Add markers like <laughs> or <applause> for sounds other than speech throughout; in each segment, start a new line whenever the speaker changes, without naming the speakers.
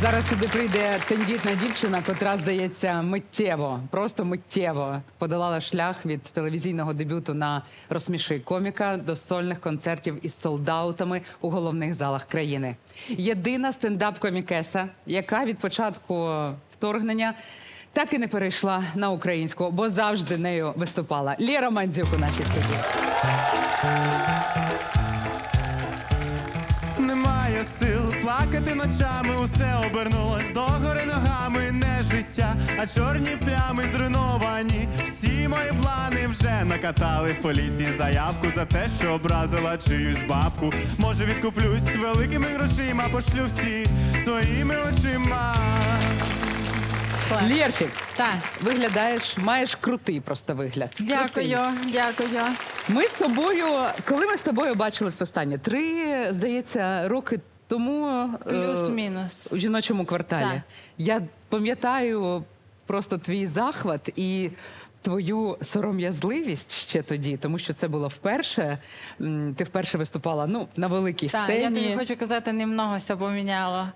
Зараз сюди прийде тендітна дівчина, котра, здається, миттєво, просто миттєво подолала шлях від телевізійного дебюту на розсміши коміка до сольних концертів із солдаутами у головних залах країни. Єдина стендап-комікеса, яка від початку вторгнення так і не перейшла на українську, бо завжди нею виступала. Лєра Мандзюк у нашій студії.
Немає сил плакати ночами, усе обернулось догори ногами, не життя, а чорні плями зруйновані. Всі мої плани вже накатали в поліції заявку за те, що образила чиюсь бабку. Може, відкуплюсь великими грошима, пошлю всі своїми очима.
Лєрчик,
Так,
виглядаєш, маєш крутий просто вигляд. Крутий.
дякую, дякую.
Ми з тобою, коли ми з тобою бачились востаннє? Три, здається, роки тому е,
Плюс-мінус.
у жіночому кварталі.
Так.
Я пам'ятаю просто твій захват і. Твою сором'язливість ще тоді, тому що це було вперше. Ти вперше виступала ну на великій
Так, я тобі хочу казати, немного все поміняло.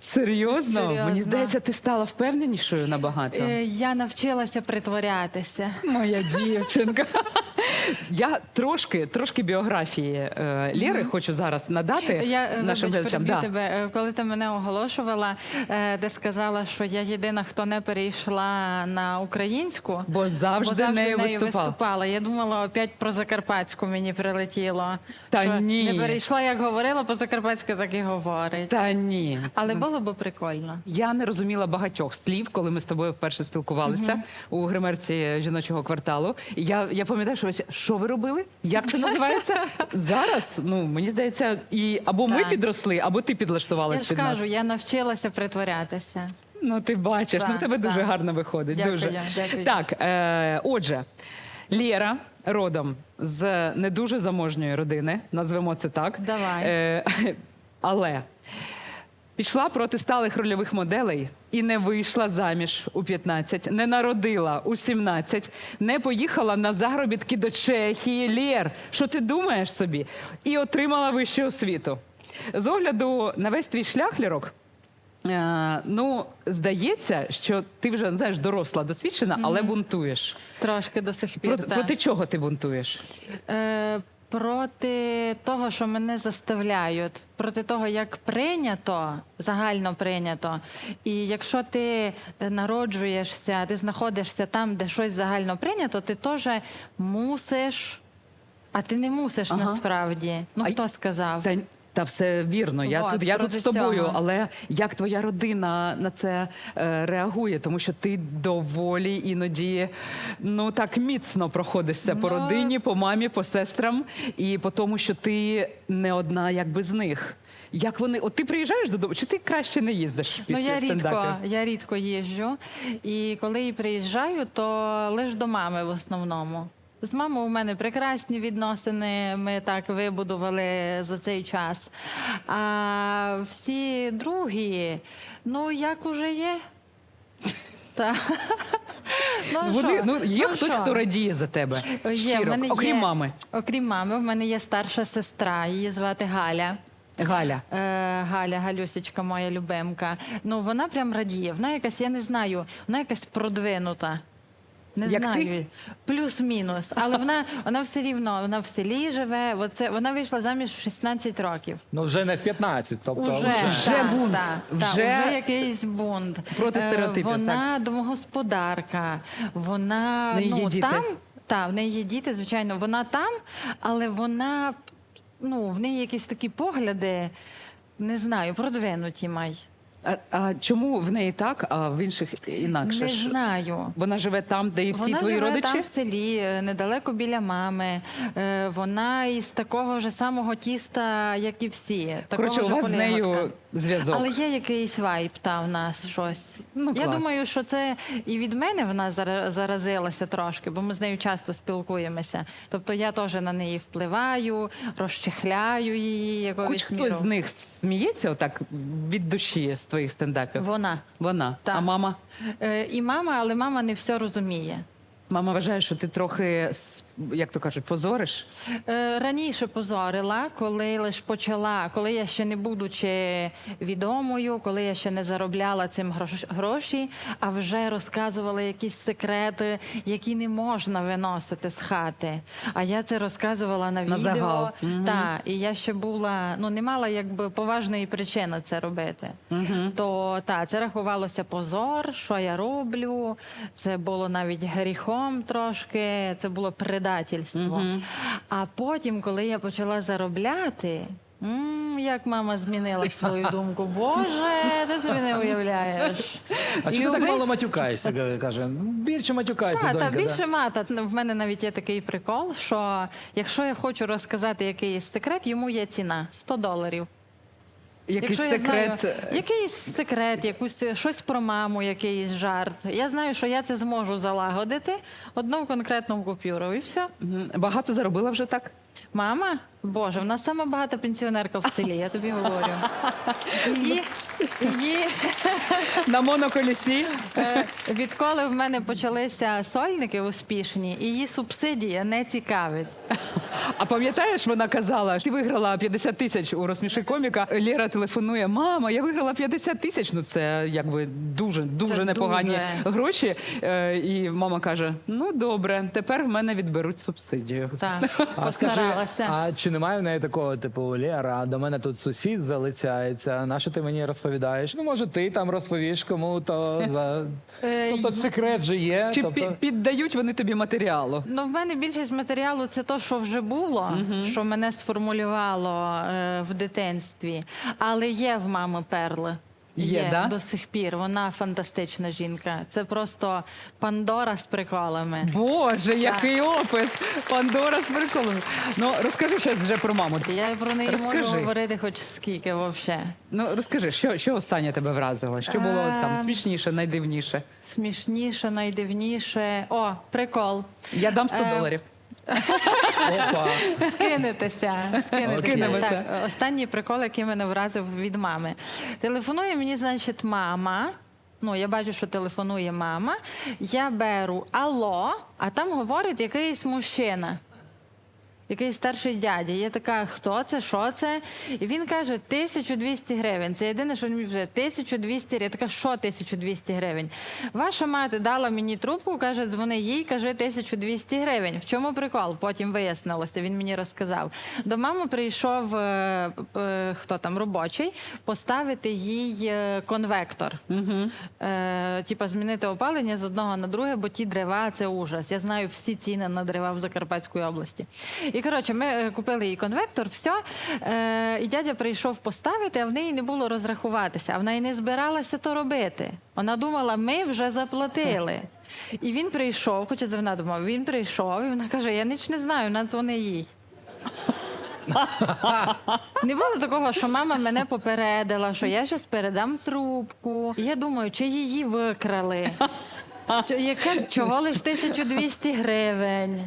Серйозно?
Серйозно.
Мені здається, ти стала впевненішою набагато.
Е, Я навчилася притворятися.
Моя дівчинка. <laughs> Я трошки, трошки біографії е, Лєри хочу зараз надати
Я е,
нашим
вибач,
глядачам.
переб'ю
Да.
тебе, Е, коли ти мене оголошувала, е, де сказала, що я єдина, хто не перейшла на українську.
Бо завжди,
Бо завжди
нею
виступала. Я думала, опять про Закарпатську мені прилетіло.
Та
що
ні.
Не перейшла, як говорила, по Закарпатськи так і говорить.
Та ні.
Але було б прикольно.
Я не розуміла багатьох слів, коли ми з тобою вперше спілкувалися у гримерці жіночого кварталу. І Я, я пам'ятаю, що ось, що ви робили? Як це називається? <laughs> Зараз, ну мені здається, і або ми
Так.
підросли, або ти
Я
підлаштувалась
ж
під
кажу,
нас.
я навчилася притворятися.
Ну ти бачиш, ну в
Так,
тебе дуже
так.
гарно виходить.
Дякую,
дуже.
дякую.
Так, е, отже, Лєра родом з не дуже заможньої родини, назвемо це так.
Давай.
Е, <laughs> але пішла проти сталих рольових моделей і не вийшла заміж у 15, не народила у 17, не поїхала на заробітки до Чехії. Лєр, що ти думаєш собі? І отримала вищу освіту. З огляду на весь твій шлях, Лірок, Е, ну, здається, що ти вже знаєш доросла, досвідчена, але бунтуєш.
Трошки до сих пір.
Проти,
так.
проти чого ти бунтуєш?
Е, проти того, що мене заставляють, проти того, як прийнято, загально прийнято. І якщо ти народжуєшся, ти знаходишся там, де щось загально прийнято, ти теж мусиш. А ти не мусиш
Ага.
насправді. Ну
А
хто сказав?
Та, та все вірно. Я
Вот,
тут, я тут з тобою,
цього.
але як твоя родина на це е, реагує? Тому що ти доволі іноді ну так міцно проходишся по
Ну.
родині, по мамі, по сестрам, і по тому, що ти не одна, якби з них. Як вони, от ти приїжджаєш додому, чи ти краще не їздиш після
ну, я рідко,
стендапів?
я рідко їжджу. І коли приїжджаю, то лише до мами в основному. З мамою у мене прекрасні відносини. Ми так вибудували за цей час. А всі другі, ну як уже є. Та. <laughs> Ну,
Вони ну є
Ну,
хтось,
що?
хто радіє за тебе.
Є,
Щиро,
в мене
окрім
є,
мами.
Окрім мами, в мене є старша сестра, її звати Галя.
Галя.
Е, Галя, Галюсечка, моя любимка. Ну вона прям радіє. Вона якась, я не знаю, вона якась продвинута. Не
Як ти?
Плюс-мінус. Але вона, вона все рівно, вона в селі живе. Оце, вона вийшла заміж в 16 років.
Ну вже не в 15, тобто
Уже,
Вже
та,
бунт.
та, та,
Вже
вже якийсь бунт.
проти
Е,
стереотипів,
Вона домогосподарка, вона
є
ну,
діти?
там, та, в неї є діти, звичайно, вона там, але вона, ну, в неї якісь такі погляди, не знаю, продвинуті май.
А, а чому в неї так, а в інших інакше?
Не
ж?
знаю.
Вона живе там, де і всі
Вона
твої
живе
родичі?
там в селі, е, недалеко біля мами. Е, Вона із такого ж самого тіста, як і всі. Такого
Коротше, у
ж
вас з нею зв'язок.
Але є якийсь вайб та в нас щось.
Ну,
Я
клас.
думаю, що це і від мене вона зара- заразилася трошки, бо ми з нею часто спілкуємося. Тобто я теж на неї впливаю, розчехляю її якоюсь
Хоч хтось
мірою.
з них сміється отак від душі з твоїх стендапів?
Вона.
Вона.
Так.
А мама?
Е, і мама, але мама не все розуміє.
Мама вважає, що ти трохи с- як то кажуть, позориш?
Е, Раніше позорила, коли лише почала, коли я ще не будучи відомою, коли я ще не заробляла цим гроші, а вже розказувала якісь секрети, які не можна виносити з хати. А я це розказувала на,
На
відео.
загал.
Так, і я ще була, ну не мала якби поважної причини це робити. То так, це рахувалося позор, що я роблю. Це було навіть гріхом трошки, це було предательство. А потім, коли я почала заробляти. м, як мама змінила свою думку. Боже, ти собі не уявляєш.
А чому ти так мало матюкаєшся? Каже, «Ну, більше
Так,
донька.
та
да».
більше мата. В мене навіть є такий прикол, що якщо я хочу розказати якийсь секрет, йому є ціна 100 доларів.
Якийсь
Якщо
секрет.
я знаю, якийсь секрет, якусь щось про маму, якийсь жарт. Я знаю, що я це зможу залагодити одну конкретну купюру, і все.
Багато заробила вже так?
Мама, боже, в нас сама багата пенсіонерка в селі, я тобі говорю. І, і
На моноколісі.
е, відколи в мене почалися сольники успішні, її субсидія не цікавить.
А пам'ятаєш, вона казала, ти виграла 50 тисяч у розсміши коміка. Лєра телефонує: Мама, я виграла 50 тисяч. Ну це якби дуже дуже
Це
непогані
дуже.
гроші. Е, І мама каже: Ну добре, тепер в мене відберуть субсидію.
Так,
А скажи, а чи немає в неї такого, типу, Лєра, до мене тут сусід залицяється, на що ти мені розповідаєш? Ну, може, ти там розповіш кому то за.
Е,
Тобто секрет же є.
Чи
тобто...
піддають вони тобі матеріалу?
Ну, в мене більшість матеріалу це то, що вже було, що мене сформулювало е, в дитинстві. Але є в мами перли.
Є, да?
до сих пір. Вона фантастична жінка. Це просто Пандора з приколами.
Боже, який опис! Пандора з приколом. Ну розкажи щось вже про маму.
Я про неї
Розкажи.
можу говорити хоч скільки взагалі.
Ну розкажи, що, що останнє тебе вразило? Що було там
Ем.
смішніше, найдивніше?
Смішніше, найдивніше. О, прикол.
Я дам 100
Е,
доларів.
Опа.
Скинетеся. Скинетеся. Так, останній прикол, який мене вразив від мами. Телефонує мені, значить, мама. Ну, я бачу, що телефонує мама. Я беру алло, а там говорить якийсь мужчина. Якийсь старший дядя. Я така, хто це, що це? І він каже, 1200 гривень. Це єдине, що він мені вже 1200 гривень. Я така, що 1200 гривень? Ваша мати дала мені трубку, каже, дзвони їй, каже 1200 гривень. В чому прикол? Потім вияснилося, він мені розказав. До мами прийшов е, е, хто там робочий поставити їй е, конвектор.
Угу.
Е, типа змінити опалення з одного на друге, бо ті дерева це ужас. Я знаю всі ціни на дерева в Закарпатській області. І коротше, ми е, купили їй конвектор, все. Е, і дядя прийшов поставити, а в неї не було розрахуватися, а вона і не збиралася то робити. Вона думала, ми вже заплатили. І він прийшов, хоча це вона думала, він прийшов, і вона каже: Я ніч не знаю, надзвони їй. Не було такого, що мама мене попередила, що я зараз передам трубку. І я думаю, чи її викрали. Яке чого лиш 1200 гривень?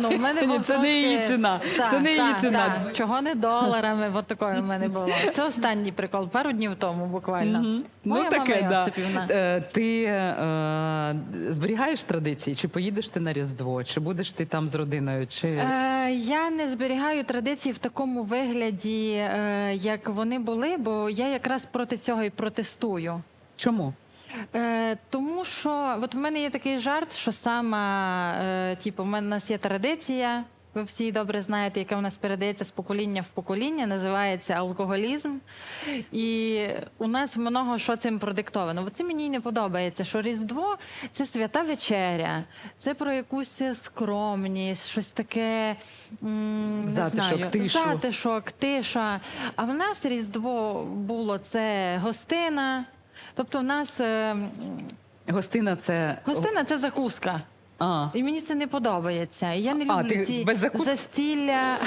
Ну, в мене
Ні,
був
це не її
трошки-
ціна.
Так,
Це не її
так,
ціна.
так. Чого не доларами? От такое в мене було. Це останній прикол, пару днів тому буквально.
Ну
Моя
таке,
мама
да.
Йосипівна.
Е, Ти е, зберігаєш традиції? Чи поїдеш ти на Різдво? Чи будеш ти там з родиною? Чи
Е, я не зберігаю традиції в такому вигляді, е, як вони були, бо я якраз проти цього і протестую.
чому?
Е, тому що от в мене є такий жарт, що сама, е, типу, в мене у нас є традиція. Ви всі добре знаєте, яка в нас передається з покоління в покоління, називається алкоголізм. І у нас много що цим продиктовано. От Це мені й не подобається, що Різдво це свята вечеря, це про якусь скромність, щось таке м, не
Затишок,
знаю,
тишу.
затишок, тиша. А в нас Різдво було це гостина. Тобто, в нас е,
Гостина це
гостина це закуска.
А.
І мені це не подобається. І я не
А,
люблю
ти
ці
без
застілля.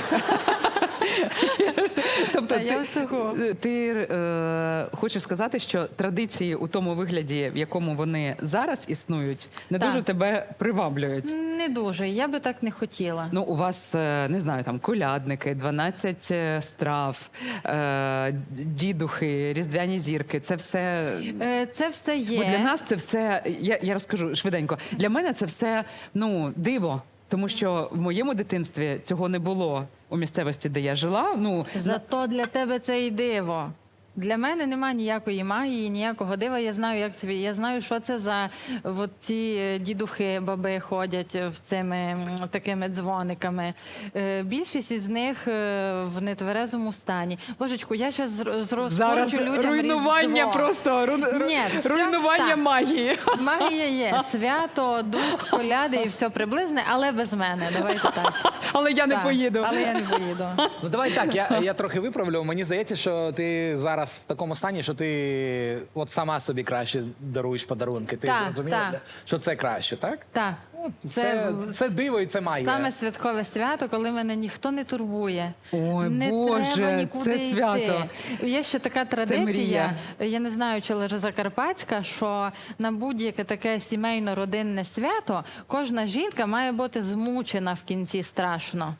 Тобто
Та я
ти,
всього.
ти е, хочеш сказати, що традиції у тому вигляді, в якому вони зараз існують, не
Так.
дуже тебе приваблюють.
Не дуже. Я би так не хотіла.
Ну, у вас е, не знаю, там колядники, 12 е, страв, е, дідухи, різдвяні зірки. Це все.
Е, Це все є.
Бо для нас це все. Я, я розкажу швиденько. Для мене це все ну диво. Тому що в моєму дитинстві цього не було у місцевості, де я жила. Ну
Зато для тебе це і диво. Для мене немає ніякої магії, ніякого дива. Я знаю, як це. Я знаю, що це за от ці е, дідухи, баби ходять в цими такими дзвониками. Е, Більшість із них е, в нетверезому стані. Божечку, я зараз розпорчу людям
руйнування
Різдво.
просто ру, ру-
Ні, все
руйнування
так.
магії.
Магія є, свято, дух, коляди і все приблизне, але без мене. Давайте так.
Але я не
Так,
поїду.
Але я не поїду.
Ну давай так, я, я трохи виправлю. Мені здається, що ти зараз в такому стані, що ти от сама собі краще даруєш подарунки. Ти
Так,
зрозуміла,
так.
що це краще, так?
Так.
Це,
Це
це, диво і це магія.
Саме святкове свято, коли мене ніхто не турбує.
Ой,
не
Боже,
треба нікуди
це
йти. Є ще така традиція, я не знаю, чи лише закарпатська, що на будь-яке таке сімейно-родинне свято кожна жінка має бути змучена в кінці страшно.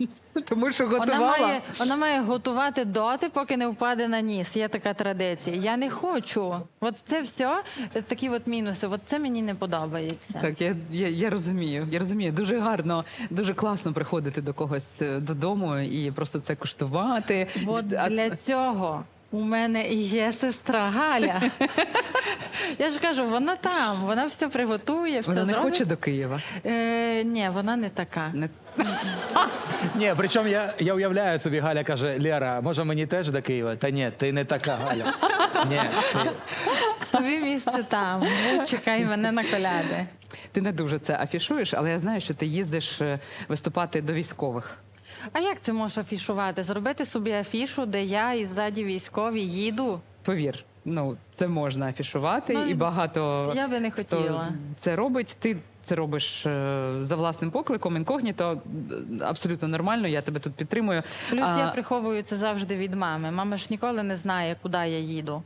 <laughs>
Тому що
Вона
готувала.
має, вона має готувати доти, поки не впаде на ніс. Є така традиція. Я не хочу. От це все такі от мінуси. От це мені не подобається.
Так, я, я, я розумію. Я розумію. Дуже гарно, дуже класно приходити до когось е, додому і просто це куштувати.
От для цього у мене і є сестра Галя. Я ж кажу, вона там, вона все приготує, все
Вона не
зробить.
хоче до Києва.
Е, ні, вона не така.
Не... <laughs>
Ні, причому я, я уявляю собі, Галя каже: Лера, може мені теж до Києва? Та ні, ти не така Галя. Ні, ти...
Тобі місце там. Будь, чекай мене на коляди.
Ти не дуже це афішуєш, але я знаю, що ти їздиш е, виступати до військових.
А як це можеш афішувати? Зробити собі афішу, де я і ззаді військові їду.
Повір, ну це можна афішувати,
Ну,
і багато
Я би не хотіла.
це робить. Ти це робиш е, за власним покликом, інкогніто абсолютно нормально. Я тебе тут підтримую.
Плюс
А,
я приховую це завжди від мами. Мама ж ніколи не знає, куди я їду.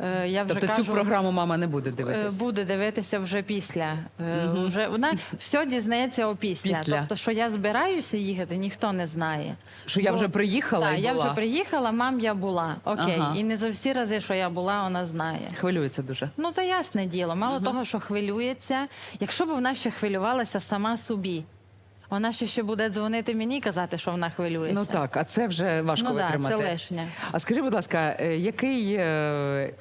Е, я вже
Тобто
кажу,
цю програму мама не буде
Е,
дивитися.
Буде дивитися вже після. Е,
Мгм.
Вже вона все дізнається опісля.
Після.
Тобто, що я збираюся їхати, ніхто не знає.
Що я
бо-
вже приїхала
Так,
і
я
була.
вже приїхала, мам, я була. Окей.
Ага.
І не за всі рази, що я була, вона знає.
Хвилюється дуже.
Ну, це ясне діло. Мало того, що хвилюється. Якщо б вона ще хвилювалася сама собі, вона ще, ще буде дзвонити мені і казати, що вона хвилюється.
Ну так, а це вже важко
ну,
витримати.
це лишнє.
А скажи, будь ласка, е, який е,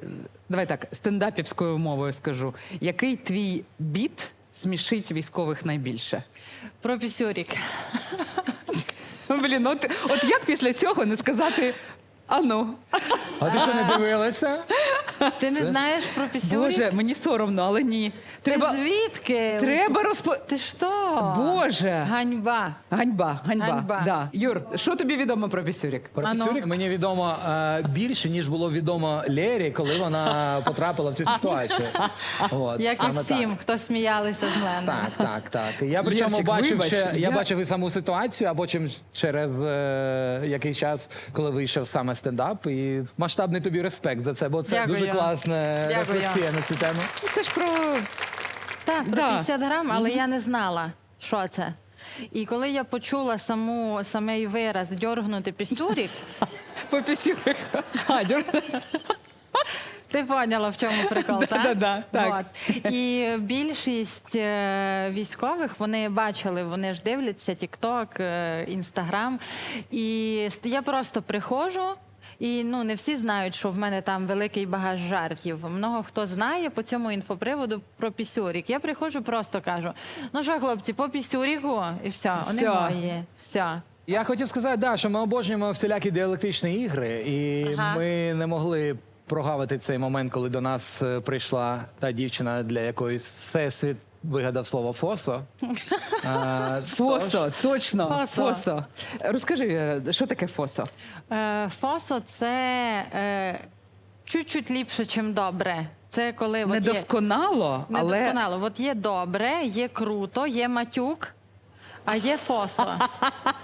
давай так, стендапівською мовою скажу, який твій біт смішить військових найбільше?
Про пісюрік.
Блін, от, от як після цього не сказати ану?
А ти що не дивилася?
Ти не знаєш про пісюрік?
Боже, мені соромно, але ні.
Ти звідки?
треба розпо...
Ти що?
Боже!
Ганьба.
Ганьба, ганьба.
Ганьба.
Да. Юр, що тобі відомо про пісюрік?
Про. Пісюрік мені відомо е, більше, ніж було відомо Лері, коли вона потрапила в цю ситуацію. <laughs> От,
Як і
саме
всім,
так.
хто сміялися з мене.
Так, так, так. Я причому
Лєрчик,
бачив
вибач,
ще, я...
я-
бачив і саму ситуацію, а потім через е, який час, коли вийшов саме стендап, і масштабний тобі респект за це, бо це
Дякую.
дуже класна
Дякую.
рефлексія на цю тему.
Ну, Це ж про
Так, про
Да.
50 грам, але я не знала, що це. І коли я почула саму самий вираз дьоргнути пісюрік, <laughs>
по пісюрик. А, Юр. <laughs>
ти поняла, в чому прикол, <laughs> так?
Да-да-да, так.
От. І більшість е, військових вони бачили, вони ж дивляться TikTok, е, Instagram. І ст- я просто приходжу. І ну не всі знають, що в мене там великий багаж жартів. Много хто знає по цьому інфоприводу про пісюрік. Я приходжу, просто кажу: ну що, хлопці, по пісюріку, і все, вони
Всьо.
мої. Все.
Я хотів сказати, да, що ми обожнюємо всілякі діалектичні ігри, і
Ага.
ми не могли прогавити цей момент, коли до нас е, прийшла та дівчина, для якої всесвіт вигадав слово фосо. <laughs> А,
Фосо, точно.
Фосо.
Фосо. Розкажи, е, що таке фосо?
Е, фосо це е, чуть-чуть ліпше, ніж добре. Це коли от є...
Недосконало, але
Недосконало. От є добре, є круто, є матюк, а є фосо. <laughs>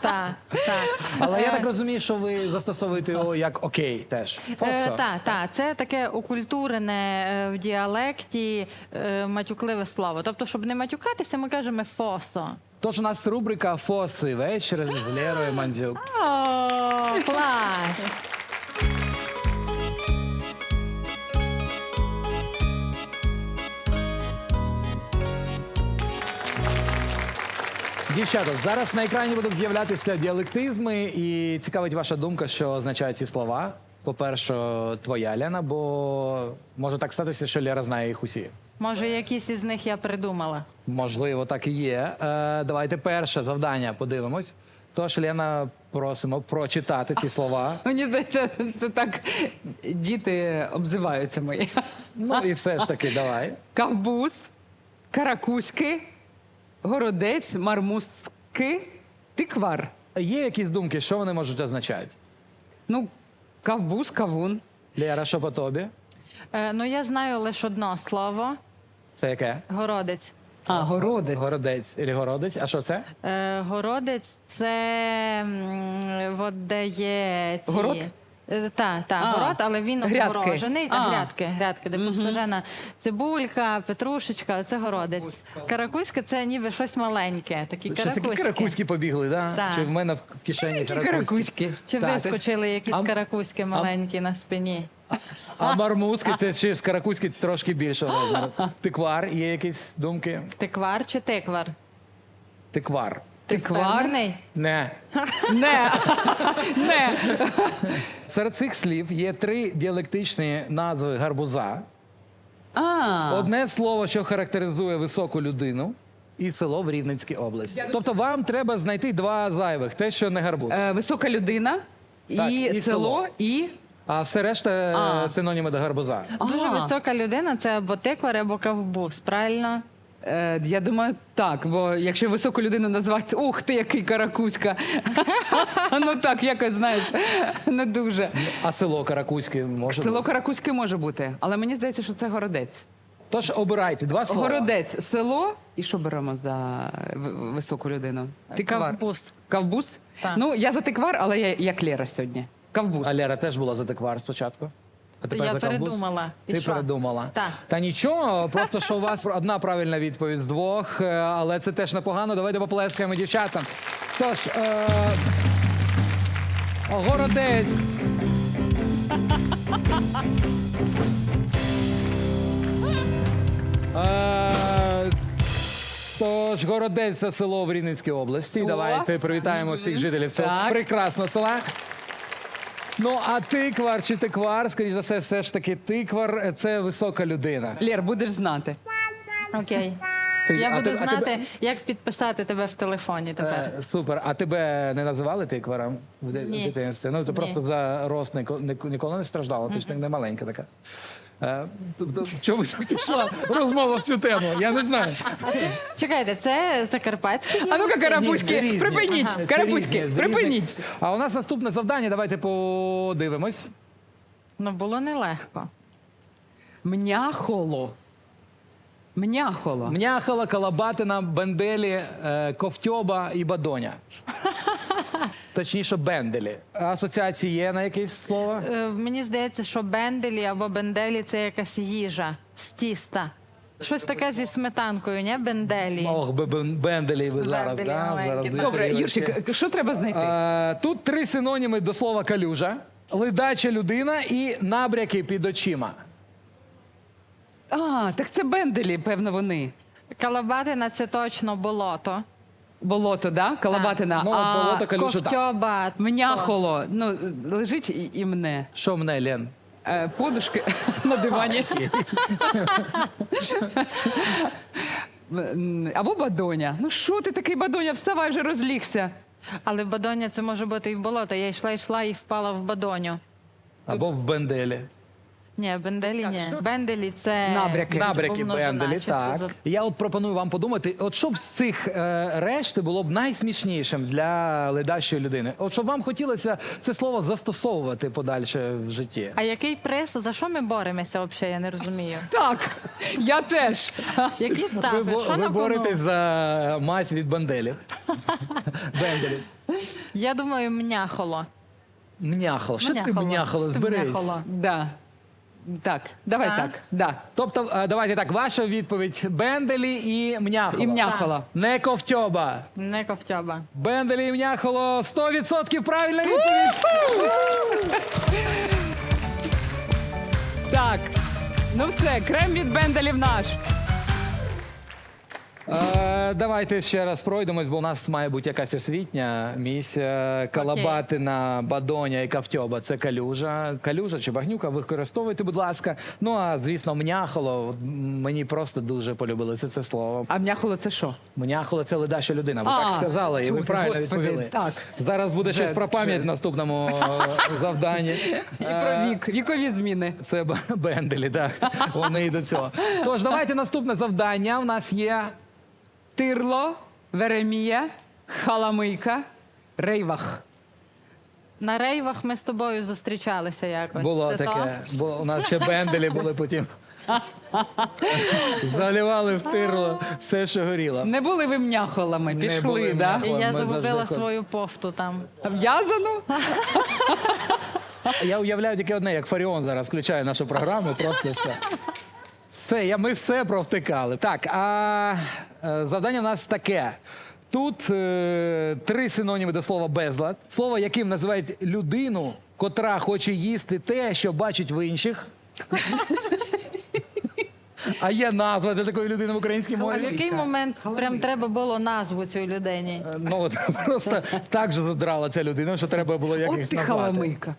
Так, так.
Але я
Е,
так розумію, що ви застосовуєте його як окей теж. Фосо.
Так, так, це таке окультурене е, в діалекті е, матюкливе слово. Тобто, щоб не матюкатися, ми кажемо фосо.
Тож у нас рубрика Фоси вечір з Лерою Мандзюк.
О, клас!
Дівчата, зараз на екрані будуть з'являтися діалектизми, і цікавить ваша думка, що означають ці слова. По-перше, твоя Лена, бо може так статися, що Лера знає їх усі.
Може, якісь із них я придумала.
Можливо, так і є. Е, давайте перше завдання подивимось. Тож, Лена, просимо прочитати ці слова.
Мені здається, це так діти обзиваються мої.
Ну і все ж таки, давай.
Кавбуз, каракуськи, городець, мармузки, тиквар.
Є якісь думки, що вони можуть означати?
Ну, кавбуз, кавун.
Лера, що по тобі?
Е, ну, я знаю лише одне слово
Це яке?
городець.
А, городець.
Городець і городець. А що це?
Е, городець це м, от де є ці...
Город?
Так, так,
А,
город, але він
грядки.
обгорожений. Та
А.
грядки, грядки, де посажена цибулька, петрушечка, це городець. Каракуська це ніби щось маленьке, такі
Щось такі
каракуськи.
каракуськи побігли, да?
Так.
Чи в мене в кишені
Такі
каракуськи?
каракуськи.
Чи
Так.
вискочили якісь
А-
каракуськи маленькі на спині?
А мармузки це ще з каракуськи трошки більше. <laughs> Тиквар, є якісь думки?
Тиквар чи тиквар?
Тиквар.
Ти впевнений?
Не. <laughs>
Не. <laughs> Не.
Серед цих слів є три діалектичні назви гарбуза.
А,
Одне слово, що характеризує високу людину, і село в Рівненській області. Тобто вам треба знайти два зайвих, те, що не гарбуз.
е, висока людина
Так,
і,
і
село,
село.
і.
А все решта е,
А.
синоніми до гарбуза.
Дуже
А.
висока людина це або тиквар, або кавбуз, правильно?
Е, я думаю, так, бо якщо високу людину назвати, ух ти, який каракуська. <laughs> ну так, якось знаєш, не дуже.
А село Каракуське може.
Село
бути.
Каракуське може бути, але мені здається, що це городець.
Тож обирайте два слова.
Городець, село. І що беремо за в- високу людину? Тиквар.
Кавбуз.
Кавбуз?
Так.
Ну, я за тиквар, але я як Лера сьогодні. Кавбуз.
А Лера теж була за тиквар спочатку. А тепер
Я
за
передумала. І
Ти
що?
передумала.
Так.
Та нічого, <laughs> просто що у вас одна правильна відповідь з двох, е, але це теж непогано. Давайте поплескаємо дівчатам. Тож, е... городець. <laughs> Е, Тож, городець це село в Рівненській області. Давайте привітаємо всіх жителів цього прекрасного села. Ну, а тиквар чи тиквар, скоріш за все, все ж таки тиквар це висока людина.
Лєр, будеш знати.
Окей.
Ти-
Я
а
буду
ти- а
знати,
тебе-
як підписати тебе в телефоні тепер.
Е, Супер. А тебе не називали тикваром в ди- в
Ні.
дитинстві? Ну, ти
Ні.
просто за рост ніко- ні- ніколи не страждала, ти ж не маленька така. Е, тобто, Чомусь <laughs> пішла розмова в цю тему, я не знаю.
Чекайте, це закарпатський?
А ну-ка?
Це
карапузьки,
різні.
припиніть,
Ага.
Це
карапузьки,
різні, з різних-
припиніть.
А у нас наступне завдання, давайте подивимось.
Ну було нелегко.
Мняхоло. Мняхоло.
Мняхала, Калабатина, Бенделі, е, Ковтьоба і Бадоня. <laughs> Точніше, Бенделі. Асоціації є на якесь слово?
Е, мені здається, що бенделі або бенделі це якась їжа з тіста. Щось таке зі сметанкою, не бенделі.
Ох, бен- Бенделі ви зараз,
Бенделі
да?
маленькі,
зараз.
Добре,
тарілочки.
Юрчик, що треба знайти?
Е, Тут три синоніми до слова калюжа: ледача людина і набряки під очима.
А, так це бенделі, певно, вони.
Калабатина це точно болото.
Болото, да? Калабатина.
Ну,
а
болото калюжа так.
Ковтьоба.
мняхоло. Ну, лежить і, і мне.
Що мене, Лен?
Е, подушки <laughs> на дивані. М, <laughs> Або бадоня. Ну що ти такий бадоня? Вставай вже розлігся.
Але бадоня це може бути і в болото. Я йшла, йшла і впала в бадоню.
Або в Бенделі.
Ні, бенделі ні. Бенделі це
Набряки.
Набряки Бенделі,
чисто
так.
за-
Я от пропоную вам подумати, от що б з цих е, решти було б найсмішнішим для ледащої людини. От щоб вам хотілося це слово застосовувати подальше в житті.
А який приз? За що ми боремося взагалі? Я не розумію.
Так, я теж.
Які
Ви,
ставки? Що
ви
на кону?
боретесь за мазь від Бенделів. Бенделів.
Я думаю, мняхоло.
Мняхало. Що ти
Мняхоло.
мняхало?
Що ти
Зберись.
мняхоло?
Да. Так, давай
Так?
Да.
Тобто, е, давайте так, ваша відповідь Бенделі і мняхало.
І мняхола.
Не ковтьоба.
Не ковтьоба.
Бенделі і мняхало 100% правильна відповідь.
Так. Ну все, крем від бенделів наш.
Е, давайте ще раз пройдемось, бо у нас має бути якась освітня місія. Калабатина, бадоня і кавтьоба це калюжа. Калюжа чи багнюка, використовуйте, будь ласка. Ну а звісно, мняхоло. Мені просто дуже полюбилося це слово.
А м'яхоло це що?
Мняхоло це ледаща людина. Ви
А,
так сказали, і ви правильно
господи,
відповіли.
так.
Зараз буде щось про пам'ять в наступному е, <laughs> завданні.
І
Е,
про вік, вікові зміни.
Це б- бенделі, так. Вони і до цього. Тож, давайте наступне завдання. У нас є
Тирло, Веремія, Халамийка, Рейвах.
На рейвах ми з тобою зустрічалися якось.
Було
Це
таке.
то?
Бо у нас ще бенделі були потім. Заливали в тирло все, що горіло.
Не були ви м'яхолами,
Не
пішли,
були
да?
І
Ми
я
завжди
загубила свою пофту там.
В'язану?
Я уявляю тільки одне, як Фаріон зараз включає нашу програму, просто все. Все, я, ми все провтикали. Так, а е, завдання у нас таке. Тут е, три синоніми до слова безлад. Слово, яким називають людину, котра хоче їсти те, що бачить в інших. <laughs> А є назва для такої людини в українській
А в
мові.
який момент прям треба було назву цій людині?
Е, Ну, от, <laughs> просто так же задрала ця людина, що треба було
От
якось
ти
назвати.
халамийка.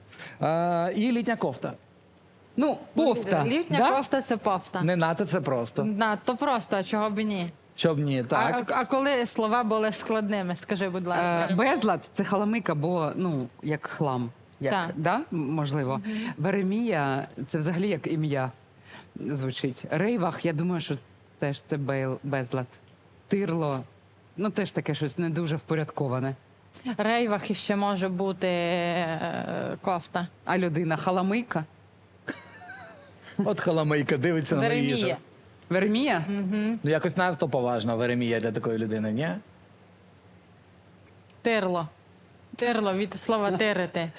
І літня кофта.
Ну, пофта.
Літня
да?
кофта це пофта.
Не нато це просто.
Надто просто, а чого б і ні?
Щоб ні, так.
А, а коли слова були складними, скажи, будь ласка.
Е, Безлад це халамика, бо ну як хлам. Як,
Так.
Да? Можливо. Веремія це взагалі як ім'я звучить. Рейвах, я думаю, що теж це бейл, безлад. Тирло, ну теж таке щось не дуже впорядковане.
Рейвах іще може бути е, кофта.
А людина халамийка.
От халамейка дивиться на мої їжу.
Веремія.
Угу.
Ну якось надто поважно Веремія для такої людини, ні?
Тирло. Терло від слова терете.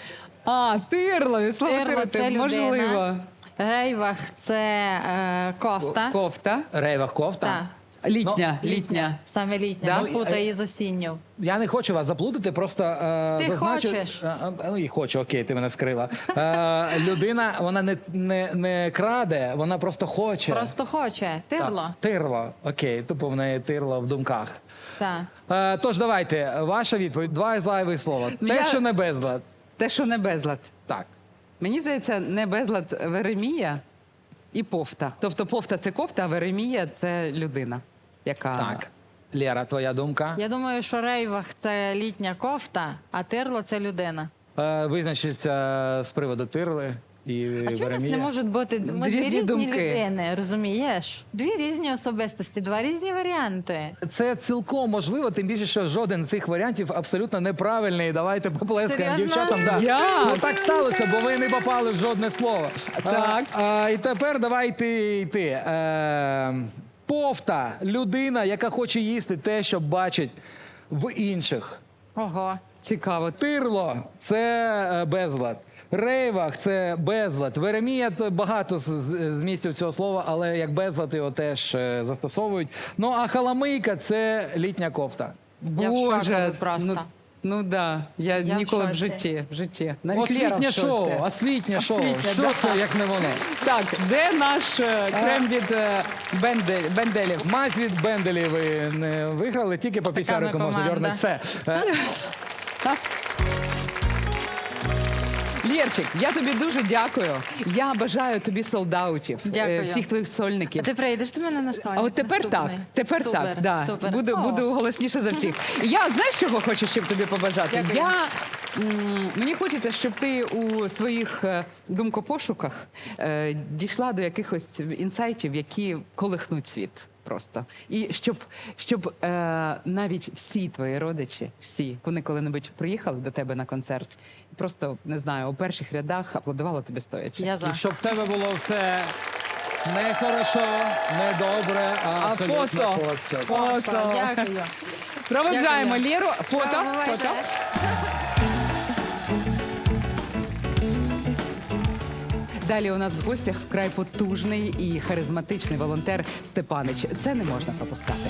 А, тирло, від слова
Тирло
тирити,
це людина.
можливо.
Рейвах це е, кофта.
Кофта.
Рейвах кофта.
Так.
Літня,
Ну,
літня.
Саме літня.
Да?
Не путай її з осінню.
Я не хочу вас заплутати, просто е,
Ти
зазначу...
хочеш.
Е, е, ну і хочу, окей, ти мене скрила. Е, людина, вона не, не, не краде, вона просто хоче.
Просто хоче. Тирло.
Так, Тирло. Окей, тупо в неї тирло в думках.
Так.
Е, тож давайте, ваша відповідь. Два зайвих слова. Те,
Я-
що не безлад.
Те, що не безлад.
Так.
Мені здається, не безлад Веремія і пофта. Тобто пофта це кофта, а Веремія це людина, яка
Так. Лєра, твоя думка?
Я думаю, що рейвах це літня кофта, а тирло це людина.
Е, визначиться з приводу тирли і
А чому нас не можуть бути ми дві
Різні
різні
думки.
людини, розумієш? Дві різні особистості, два різні варіанти.
Це цілком можливо, тим більше, що жоден з цих варіантів абсолютно неправильний. Давайте поплескаємо
Серйозно?
дівчатам. Да.
Як?
Ну так сталося, бо ви не попали в жодне слово.
Так.
А, а, і тепер давайте йти. Е, повта людина, яка хоче їсти те, що бачить в інших.
Ого.
Цікаво.
Тирло це е, безлад. Рейвах це безлад. Веремія то багато змістів цього слова, але як безлад його теж е, застосовують. Ну а халамийка це літня кофта.
Я в
Боже,
просто.
Ну, ну да, я,
Я
ніколи в,
шоці.
житті. В житті. Навіть в
Освітнє шоу, освітнє шоу.
Освітнє,
Що
да.
це, як не воно?
Так, де наш е, крем від Бендель, Бенделів?
Мазь від Бенделі ви не виграли, тільки по пісярику
ми
можна дьорнути. Все. <laughs>
Лєрчик, я тобі дуже дякую. Я бажаю тобі солдаутів, е,
Дякую.
всіх твоїх сольників.
А ти прийдеш до мене на сон?
А от тепер так, тепер
супер,
так, да.
Супер.
Буду,
О,
буду голосніше за всіх. І Я знаєш, чого хочу, щоб тобі побажати?
Дякую.
Я м, мені хочеться, щоб ти у своїх е, думкопошуках е, дійшла до якихось інсайтів, які колихнуть світ. Просто і щоб, щоб е, навіть всі твої родичі, всі вони коли-небудь приїхали до тебе на концерт, просто не знаю, у перших рядах аплодували тобі стоячи.
Я за.
І щоб в тебе було все не хорошо, не добре, а
А
абсолютно
фосо.
фосо.
Просто.
Дякую.
Проведжаємо
Дякую.
Лєру. Фото.
Все,
фото. Далі у нас в гостях вкрай потужний і харизматичний волонтер Степанич. Це не можна пропускати.